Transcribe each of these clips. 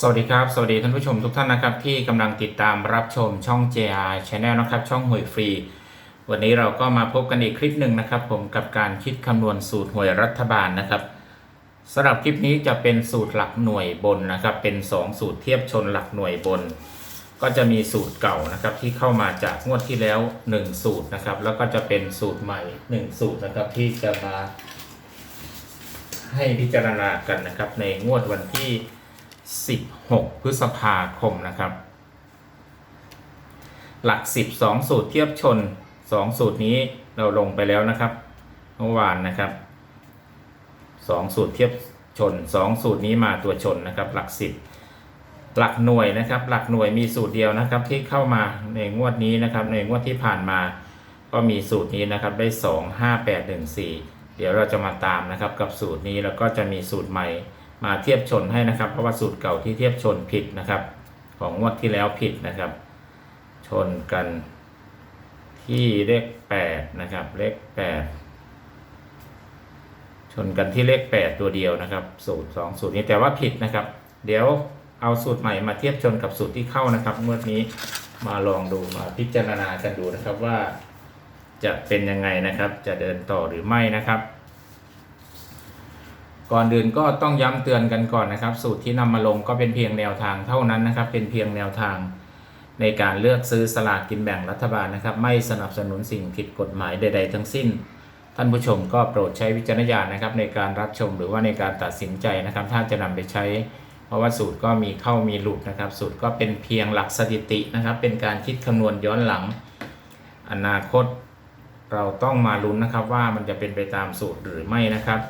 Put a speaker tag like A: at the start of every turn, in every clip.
A: สวัสดีครับ สวัสดีท่านผู้ชมทุกท่านนะครับ ที่กำลังติดตามรับชมช่อง JR Channel นะครับ ช่องหวยฟรี วันนี้เราก็มาพบกันอีกคลิปหนึ่งนะครับ ผมกับการคิดคำนวณสูตรหวยรัฐบาลนะครับสำหรับคลิปนี้จะเป็นสูตรหลักหน่วยบนนะครับ เป็น 2 สูตรเทียบชนหลักหน่วยบน ก็จะมีสูตรเก่านะครับ ที่เข้ามาจากงวดที่แล้ว 1 สูตรนะครับ แล้วก็จะเป็นสูตรใหม่ 1 สูตรนะครับที่จะมา ให้พิจารณากันนะครับ ในงวดวันที่ 16 พฤษภาคมนะครับ หลัก 10 2 สูตรเทียบชน 2 สูตรนี้เราลงไปแล้วนะครับเมื่อวานนะครับ 2 สูตรเทียบชน 2 สูตรนี้มาตัวชนนะครับ หลัก 10 หลักหน่วยนะครับ หลักหน่วยมีสูตรเดียวนะครับ ที่เข้ามาในงวดนี้นะครับ ในงวดที่ผ่านมา ก็มีสูตรนี้นะครับได้ 2 5 8 1 4 เดี๋ยวเราจะมาตามนะครับกับสูตรนี้แล้วก็จะมีสูตรใหม่ มาเทียบชนให้นะครับ เพราะว่าสูตรเก่าที่เทียบชนผิดนะครับ ของงวดที่แล้วผิดนะครับ ชนกันที่เลข8นะครับ เลข8ชนกันที่เลข8ตัวเดียวนะครับ สูตร2สูตรนี้แต่ว่าผิดนะครับ เดี๋ยวเอาสูตรใหม่มาเทียบชนกับสูตรที่เข้านะครับงวดนี้มาลองดูมาพิจารณากันดูนะครับว่าจะเป็นยังไงนะครับ จะเดินต่อหรือไม่นะครับ ก่อนอื่นก็ต้องย้ำเตือนกันก่อนนะครับ สูตรที่นำมาลงก็เป็นเพียงแนวทางเท่านั้นนะครับ เป็นเพียงแนวทางในการเลือกซื้อสลากกินแบ่งรัฐบาลนะครับ ไม่สนับสนุนสิ่งผิดกฎหมายใด ๆ ทั้งสิ้น ท่านผู้ชมก็โปรดใช้วิจารณญาณนะครับ ในการรับชมหรือว่าในการตัดสินใจนะครับ ถ้าจะนำไปใช้ เพราะว่าสูตรก็มีเข้ามีหลุดนะครับ สูตรก็เป็นเพียงหลักสถิตินะครับ เป็นการคิดคำนวณย้อนหลัง อนาคต เราต้องมาลุ้นนะครับว่ามันจะเป็นไปตามสูตรหรือไม่นะครับ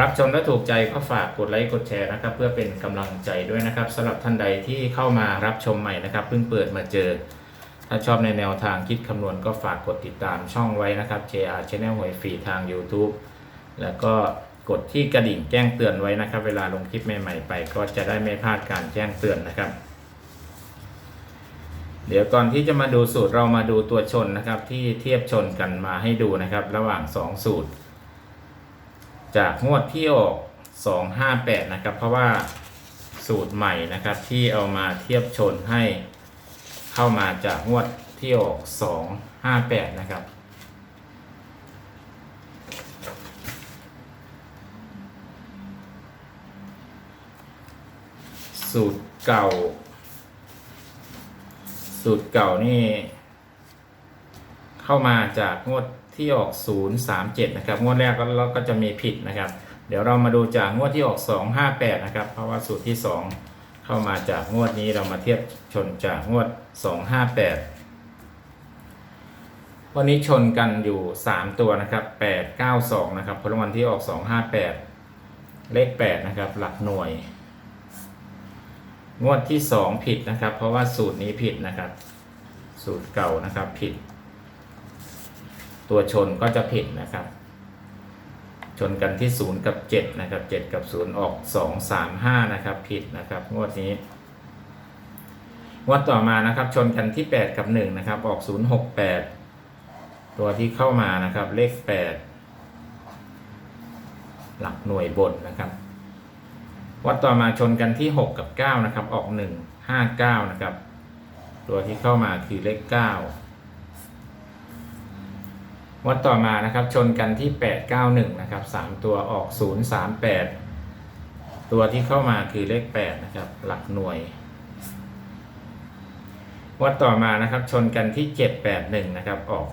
A: รับชมและถูกใจก็ฝากกดไลค์กดแชร์นะครับ เพื่อเป็นกำลังใจด้วยนะครับสำหรับท่านใดที่เข้ามารับชมใหม่นะครับเพิ่งเปิดมาเจอ ถ้าชอบในแนวทางคิดคำนวณก็ฝากกดติดตามช่องไว้นะครับ JR Channel หวยฟรีทาง YouTube แล้วก็กดที่กระดิ่งแจ้งเตือนไว้นะครับ เวลาลงคลิปใหม่ๆไป ก็จะได้ไม่พลาดการแจ้งเตือนนะครับ เดี๋ยวก่อนที่จะมาดูสูตรเรามาดูตัวชนนะครับ ที่เทียบชนกันมาให้ดูนะครับ ระหว่าง 2 สูตร จากงวดที่ออก 258 นะครับ เพราะว่าสูตรใหม่นะครับที่เอามาเทียบชนให้เข้ามาจากงวดที่ออก 258 นะครับสูตรเก่า สูตรเก่านี่ เข้ามาจากงวด ที่ออก 037 นะครับ งวดแรกก็เราก็จะมีผิดนะครับ เดี๋ยวเรามาดูจากงวดที่ออก 258 นะครับ เพราะว่าสูตรที่ 2 เข้ามาจากงวดนี้เรามาเทียบชนจากงวด 258 วันนี้ชนกันอยู่ 3 ตัวนะครับ 892 นะครับผลรางวัลที่ออก 258 เลข 8 นะครับ หลักหน่วย งวดที่ 2 ผิดนะครับ เพราะว่าสูตรนี้ผิดนะครับ สูตรเก่านะครับผิด ตัวชนก็จะผิดนะครับ ชนกันที่ 0 กับ 7 นะครับ 7 กับ 0 ออก 2 3 5 นะครับ ผิดนะครับ งวดนี้ งวดต่อมานะครับ ชนกันที่ 8 กับ 1 นะครับ ออก 0 6 8 ตัวที่เข้ามานะครับ เลข 8 หลักหน่วยบนนะครับ วัดต่อมาชนกันที่ 6 กับ 9 นะครับ ออก 1 5 9 นะครับ ตัวที่เข้ามาคือเลข 9 วัดต่อมานะครับชนกันที่ 891 นะครับ 3 ตัวออก 038 ตัวที่เข้ามาคือเลข 8 นะครับ หลักหน่วยวัดต่อมานะครับชนกันที่ 781 นะครับ ออก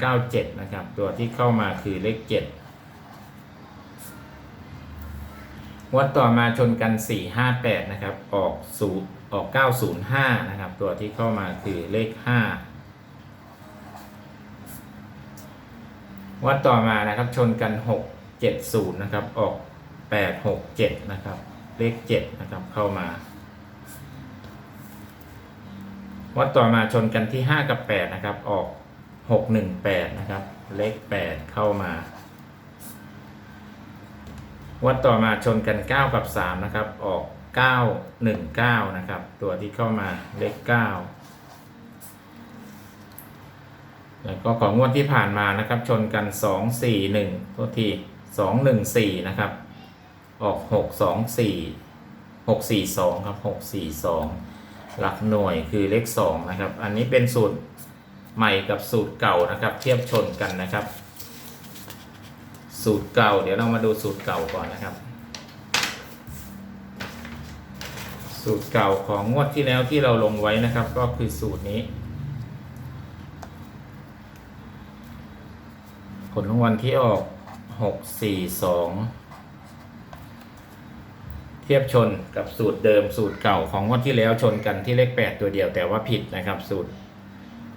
A: 597 นะครับ ตัวที่เข้ามาคือเลข7วัดต่อมาชนกัน 458 นะครับ ออกศูนย์ออก 905 นะครับ ตัวที่เข้ามาคือเลข 5 วัดต่อมานะครับชนกัน 670นะครับออก 867นะครับเลข7นะครับเข้ามา วัดต่อมาชนกันที่ 5 กับ 8 นะครับ ออก 618 นะครับ เลข 8 เข้ามา วัดต่อมาชนกัน 9 กับ 3 นะครับ ออก 919 นะครับ ตัวที่เข้ามาเลข 9 แล้วก็ของงวดที่ผ่านมานะครับ ชนกัน 2 4 1ตัวที2 1 4 นะครับ ออก 6 2 4หกสี่สองครับหกสี่สองหลักหน่วยคือเลขสองนะครับ อันนี้เป็นสูตรใหม่กับสูตรเก่านะครับ เทียบชนกันนะครับ สูตรเก่า เดี๋ยวเรามาดูสูตรเก่าก่อนนะครับ สูตรเก่าของงวดที่แล้วที่เราลงไว้นะครับ ก็คือสูตรนี้ ผลรางวัลที่ออกหกสี่สองเทียบชนกับสูตรเดิมสูตรเก่าของงวดที่แล้วชนกันที่เลขแปดตัวเดียวแต่ว่าผิดนะครับ สูตร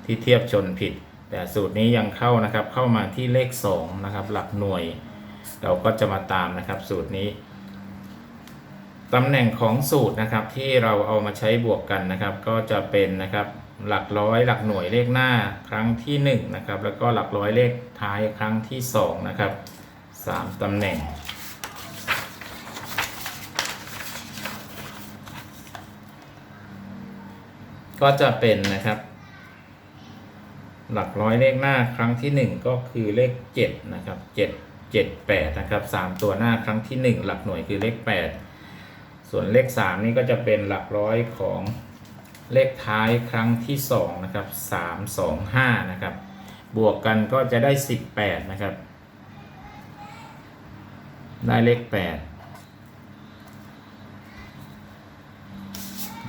A: ที่เทียบชนผิด แต่สูตรนี้ยังเข้านะครับ เข้ามาที่เลขสองนะครับ หลักหน่วย เราก็จะมาตามนะครับ สูตรนี้ตำแหน่งของสูตรนะครับที่เราเอามาใช้บวกกันนะครับ ก็จะเป็นนะครับ หลักร้อยหลักหน่วยเลขหน้าครั้งที่1นงนะครับแล้วก็หลักร้อยเลขท้ายครั้งที่2นะครับสามตำแหน่ง ก็จะเป็นนะครับ หลักร้อยเลขหน้าครั้งที่ 1 ก็คือเลข7นะครับ7 7 8นะครับ3ตัวหน้าครั้งที่ 1 หลักหน่วยคือเลข 8 ส่วนเลข 3 นี่ก็จะเป็นหลักร้อยของ เลขท้ายครั้งที่2นะครับ3 2 5นะครับบวกกันก็จะได้ 18นะครับได้เลข 8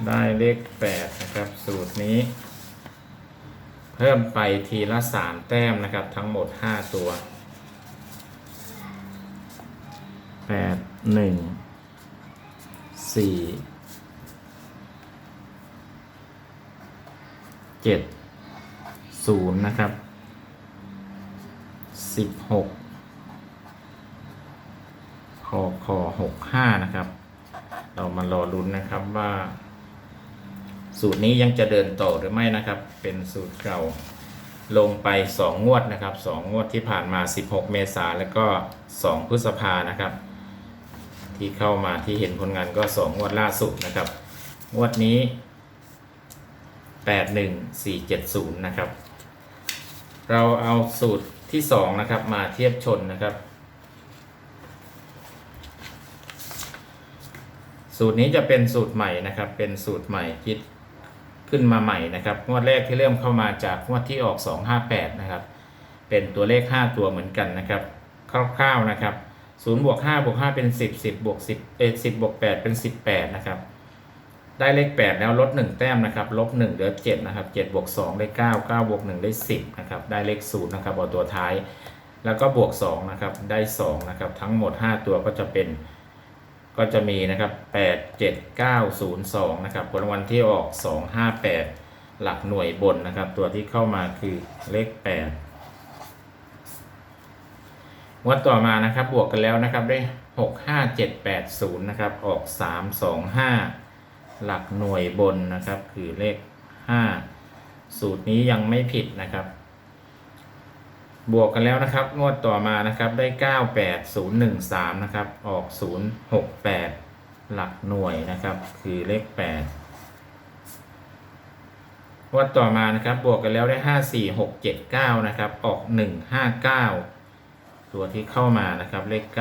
A: ได้เลข 8 นะครับ สูตรนี้ เพิ่มไปทีละ 3 แต้มนะครับ ทั้งหมด 5 ตัว 8 1สี่ เจ็ดศูนย์นะครับสิบหกคอคอหกห้านะครับ เรามารอลุ้นนะครับว่า สูตรนี้ยังจะเดินต่อหรือไม่นะครับ เป็นสูตรเก่าลงไป 2 งวดนะครับ2งวดที่ผ่านมา 16 เมษาแล้วก็ 2 พฤษภานะครับ ที่เข้ามาที่เห็นผลงานก็ 2 งวดล่าสุดนะครับ งวดนี้ 81470 นะครับ เราเอาสูตรที่ 2 นะครับ มาเทียบชนนะครับ สูตรนี้จะเป็นสูตรใหม่นะครับ เป็นสูตรใหม่คิดขึ้นมาใหม่นะครับ งวดแรกที่เริ่มเข้ามาจากงวดที่ออก 258 นะครับ เป็นตัวเลข 5 ตัวเหมือนกันนะครับ คร่าวๆนะครับ0บวก5บวก5เป็น 10 10บวก10เอ10บวก8เป็น 18 นะครับ ได้เลข 8 แล้วลด 1 แต้มนะครับลบ1เหลือ7นะครับ7บวก2ได้9 9บวก1ได้ 10นะครับได้เลข0นะครับเอาตัวท้าย แล้วก็บวก2นะครับได้2นะครับทั้งหมด 5 ตัวก็จะเป็น ก็จะมีนะครับ8 7 9 0 2นะครับผลรางวัลที่ออก 2 5 8 หลักหน่วยบนนะครับ ตัวที่เข้ามาคือเลข 8 งวดต่อมานะครับบวกกันแล้วนะครับได้ 6 5 7 8 0นะครับออก 3 2 5 หลักหน่วยบนนะครับ คือเลข 5 สูตรนี้ยังไม่ผิดนะครับ บวกกันแล้วนะครับ งวดต่อมานะครับได้ 98013นะครับ ออก 068 หลักหน่วยนะครับ คือเลข8งวดต่อมานะครับ บวกกันแล้วได้ 54679นะครับ ออก 159 ตัวที่เข้ามานะครับเลข 9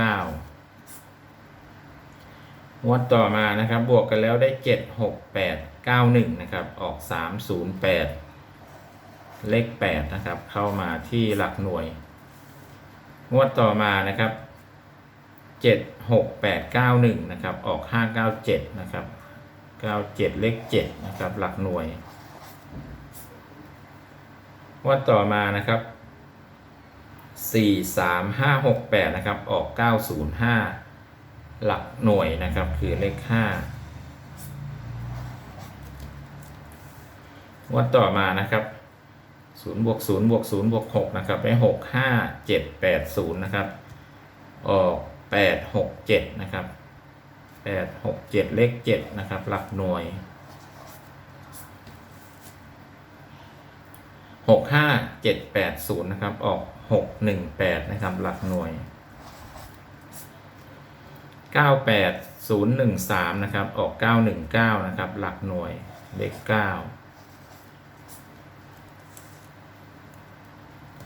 A: งวดต่อมานะครับ บวกกันแล้วได้76891นะครับ ออก308เลข8นะครับ เข้ามาที่หลักหน่วย งวดต่อมานะครับ76891นะครับ ออก597นะครับ97เลข7นะครับ หลักหน่วย งวดต่อมานะครับ43568นะครับ ออก905ห หลักหน่วยนะครับ คือเลข5งวดต่อมานะครับ0บวก0บวก0บวก6นะครับได้6 5 7 8 0นะครับ ออก8 6 7นะครับ8 6 7เลข7นะครับ หลักหน่วย6 5 7 8 0นะครับ ออก6 1 8นะครับ หลักหน่วย 98 0 1 3 นะครับ ออก 919 นะครับ หลักหน่วยเลข9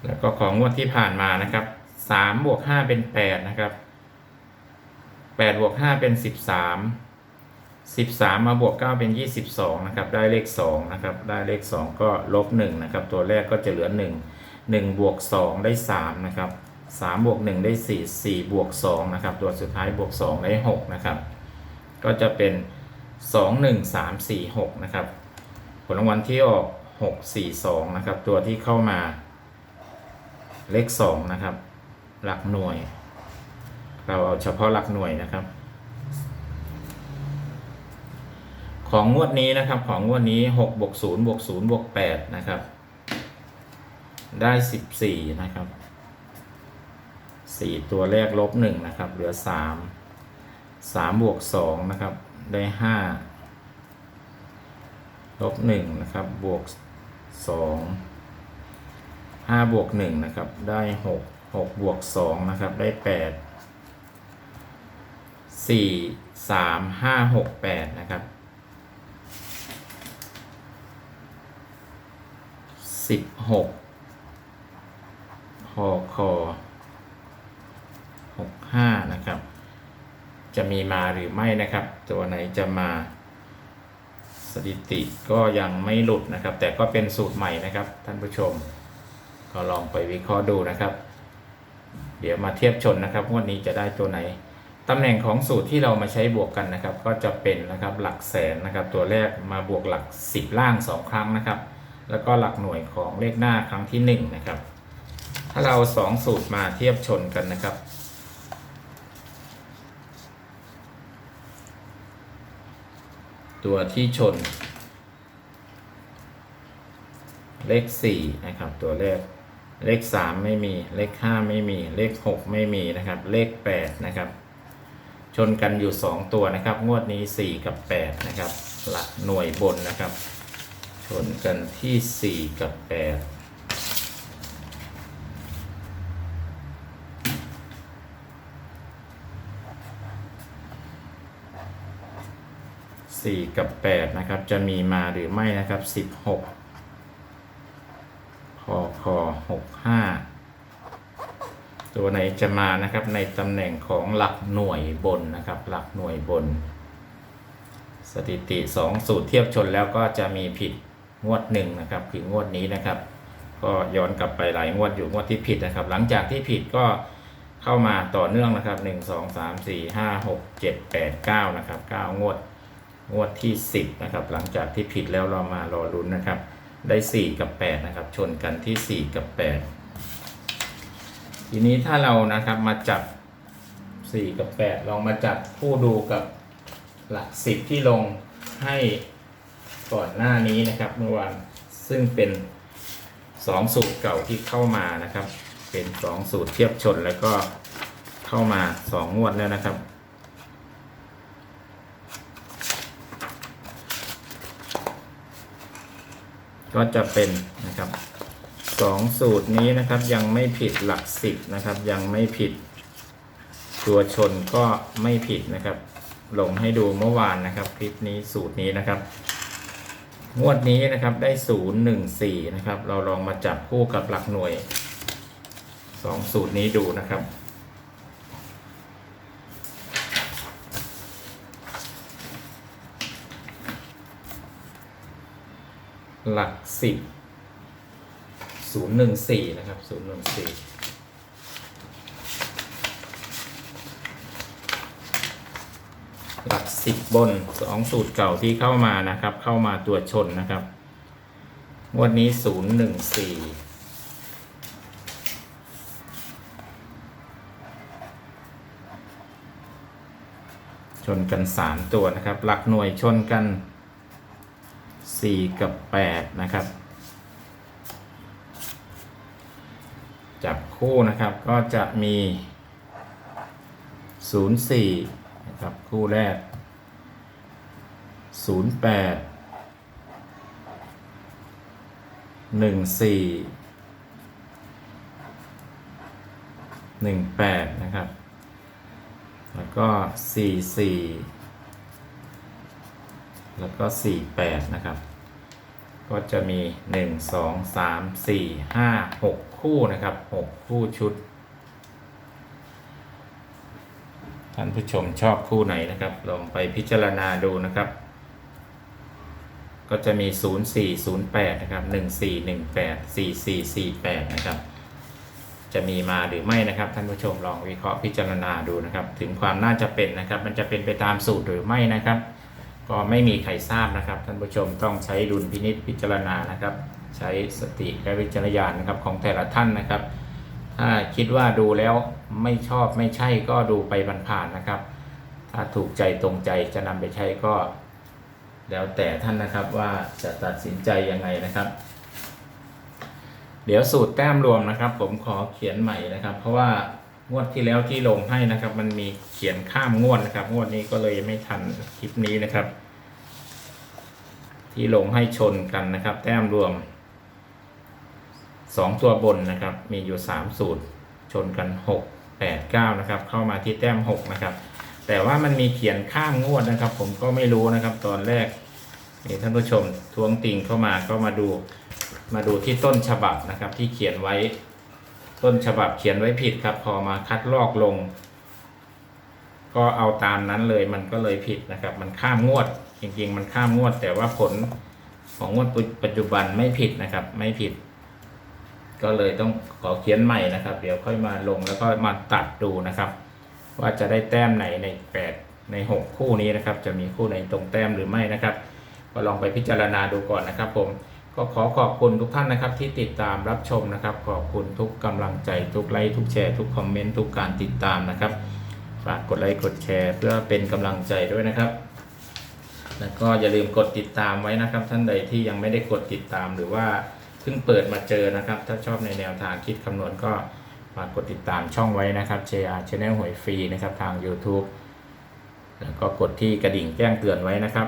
A: แล้วก็ของงวดที่ผ่านมานะครับสามบวกห้าเป็นแปดนะครับแปดบวกห้าเป็นสิบสามสิบสามมาบวกเก้าเป็นยี่สิบสองนะครับ ได้เลขสองนะครับ ได้เลขสองก็ลบหนึ่งนะครับ ตัวแรกก็จะเหลือหนึ่งหนึ่งบวกสองได้สามนะครับ สามบวกหนึ่งได้สี่สี่บวกสองนะครับ ตัวสุดท้ายบวกสองได้หกนะครับ ก็จะเป็นสองหนึ่งสามสี่หกนะครับ ผลรางวัลที่ออกหกสี่สองนะครับ ตัวที่เข้ามาเลขสองนะครับ หลักหน่วย เราเอาเฉพาะหลักหน่วยนะครับ ของงวดนี้นะครับ ของงวดนี้หกบวกศูนย์บวกศูนย์บวกแปดนะครับ ได้สิบสี่นะครับ สี่ตัวแรกลบหนึ่งนะครับ เหลือสามสามบวกสองนะครับ ได้ห้าลบหนึ่งนะครับ บวกสองห้าบวกหนึ่งนะครับ ได้หกหกบวกสองนะครับ ได้แปดสี่สามห้าหกแปดนะครับสิบหกคอคอ ห้านะครับ จะมีมาหรือไม่นะครับ ตัวไหนจะมาสถิติก็ยังไม่หลุดนะครับ แต่ก็เป็นสูตรใหม่นะครับ ท่านผู้ชม ก็ลองไปวิเคราะห์ดูนะครับ เดี๋ยวมาเทียบชนนะครับงวดนี้จะได้ตัวไหนตำแหน่งของสูตรที่เรามาใช้บวกกันนะครับ ก็จะเป็นนะครับหลักแสนนะครับ ตัวแรกมาบวกหลัก 10 ล่าง 2 ครั้งนะครับ แล้วก็หลักหน่วยของเลขหน้าครั้งที่ 1 นะครับ ถ้าเราสองสูตรมาเทียบชนกันนะครับ ตัวที่ชน เลข4นะครับ ตัวเลขเลข 3 ไม่มี เลข 5 ไม่มี เลข 6 ไม่มีนะครับ เลข 8 นะครับ ชนกันอยู่ 2 ตัวนะครับ งวดนี้ 4 กับ 8 นะครับ หลักหน่วยบนนะครับ ชนกันที่ 4 กับ 8 สี่กับแปดนะครับ จะมีมาหรือไม่นะครับสิบหกคอคอหกห้าตัวไหนจะมานะครับในตำแหน่งของหลักหน่วยบนนะครับ หลักหน่วยบน สถิติสองสูตรเทียบชนแล้วก็จะมีผิดงวดหนึ่งนะครับ คืองวดนี้นะครับ ก็ย้อนกลับไปหลายงวดอยู่งวดที่ผิดนะครับ หลังจากที่ผิดก็เข้ามาต่อเนื่องนะครับหนึ่งสองสามสี่ห้าหกเจ็ดแปดเก้านะครับเก้างวด งวดที่ 10นะครับหลังจากที่ผิดแล้วเรามารอลุ้นนะครับ ได้ 4 กับ 8 นะครับ ชนกันที่ 4 กับ 8 ทีนี้ถ้าเรานะครับมาจับ 4 กับ 8 ลองมาจับคู่ดูกับหลัก 10 ที่ลงให้ก่อนหน้านี้นะครับ เมื่อวานซึ่งเป็น2สูตรเก่าที่เข้ามานะครับ เป็น 2 สูตรเทียบชนแล้วก็เข้ามา 2 งวดแล้วนะครับ ก็จะเป็นนะครับสองสูตรนี้นะครับยังไม่ผิดหลักสิบนะครับ ยังไม่ผิด ตัวชนก็ไม่ผิดนะครับ ลงให้ดูเมื่อวานนะครับ คลิปนี้สูตรนี้นะครับ งวดนี้นะครับได้ศูนย์หนึ่งสี่นะครับ เราลองมาจับคู่กับหลักหน่วยสองสูตรนี้ดูนะครับ หลักสิบศูนย์หนึ่งสี่นะครับศูนย์หนึ่งสี่หลักสิบบนสองสูตรเก่าที่เข้ามานะครับ เข้ามาตัวชนนะครับงวดนี้ศูนย์หนึ่งสี่ชนกันสามตัวนะครับ หลักหน่วยชนกัน 4 กับ 8 นะครับ จับคู่นะครับก็จะมี 04 นะครับ คู่แรก 08 14 18 นะครับ แล้วก็ 44 แล้วก็ 48 นะครับ ก็จะมี 1 2 3 4 5 6 คู่นะครับ 6 คู่ชุด ท่านผู้ชมชอบคู่ไหนนะครับ ลองไปพิจารณาดูนะครับ ก็จะมี 0408 นะครับ 1418 4448 นะครับจะมีมาหรือไม่นะครับท่านผู้ชมลองวิเคราะห์พิจารณาดูนะครับ ถึงความน่าจะเป็นนะครับ มันจะเป็นไปตามสูตรหรือไม่นะครับ ก็ไม่มีใครทราบนะครับ ท่านผู้ชมต้องใช้ดุลพินิษพิจารณานะครับ ใช้สติและวิจารณญาณนะครับของแต่ละท่านนะครับ ถ้าคิดว่าดูแล้วไม่ชอบไม่ใช่ก็ดูไปผ่านๆนะครับ ถ้าถูกใจตรงใจจะนำไปใช้ก็ แล้วแต่ท่านนะครับว่าจะตัดสินใจยังไงนะครับ เดี๋ยวสูตรแต้มรวมนะครับ ผมขอเขียนใหม่นะครับ เพราะว่า งวดที่แล้วที่ลงให้นะครับ มันมีเขียนข้ามงวดนะครับ งวดนี้ก็เลยไม่ทันคลิปนี้นะครับ ที่ลงให้ชนกันนะครับ แต้มรวมสองตัวบนนะครับ มีอยู่สามสูตรชนกันหกแปดเก้านะครับ เข้ามาที่แต้มหกนะครับ แต่ว่ามันมีเขียนข้ามงวดนะครับ ผมก็ไม่รู้นะครับ ตอนแรกนี่ท่านผู้ชมทวงติงเข้ามาก็มาดูมาดูที่ต้นฉบับนะครับ ที่เขียนไว้ ต้นฉบับเขียนไว้ผิดครับ พอมาคัดลอกลง ก็เอาตามนั้นเลยมันก็เลยผิดนะครับ มันข้ามงวด จริง ๆ มันข้ามงวด แต่ว่าผลของงวดปัจจุบันไม่ผิดนะครับ ไม่ผิด ก็เลยต้องขอเขียนใหม่นะครับ เดี๋ยวค่อยมาลงแล้วก็มาตัดดูนะครับ ว่าจะได้แต้มไหนใน8ใน6คู่นี้นะครับ จะมีคู่ไหนตรงแต้มหรือไม่นะครับ ก็ลองไปพิจารณาดูก่อนนะครับ ผม ก็ขอขอบคุณทุกท่านนะครับที่ติดตามรับชมนะครับ ขอบคุณทุกกำลังใจทุกไลค์ทุกแชร์ทุกคอมเมนต์ทุกการติดตามนะครับฝากกดไลค์กดแชร์ เพื่อเป็นกำลังใจด้วยนะครับ แล้วก็อย่าลืมกดติดตามไว้นะครับ ท่านใดที่ยังไม่ได้กดติดตามหรือว่าเพิ่งเปิดมาเจอนะครับ ถ้าชอบในแนวทางคิดคำนวณก็ฝากกดติดตามช่องไว้นะครับ JR Channel หวยฟรีนะครับทาง YouTube แล้วก็กดที่กระดิ่งแจ้งเตือนไว้นะครับ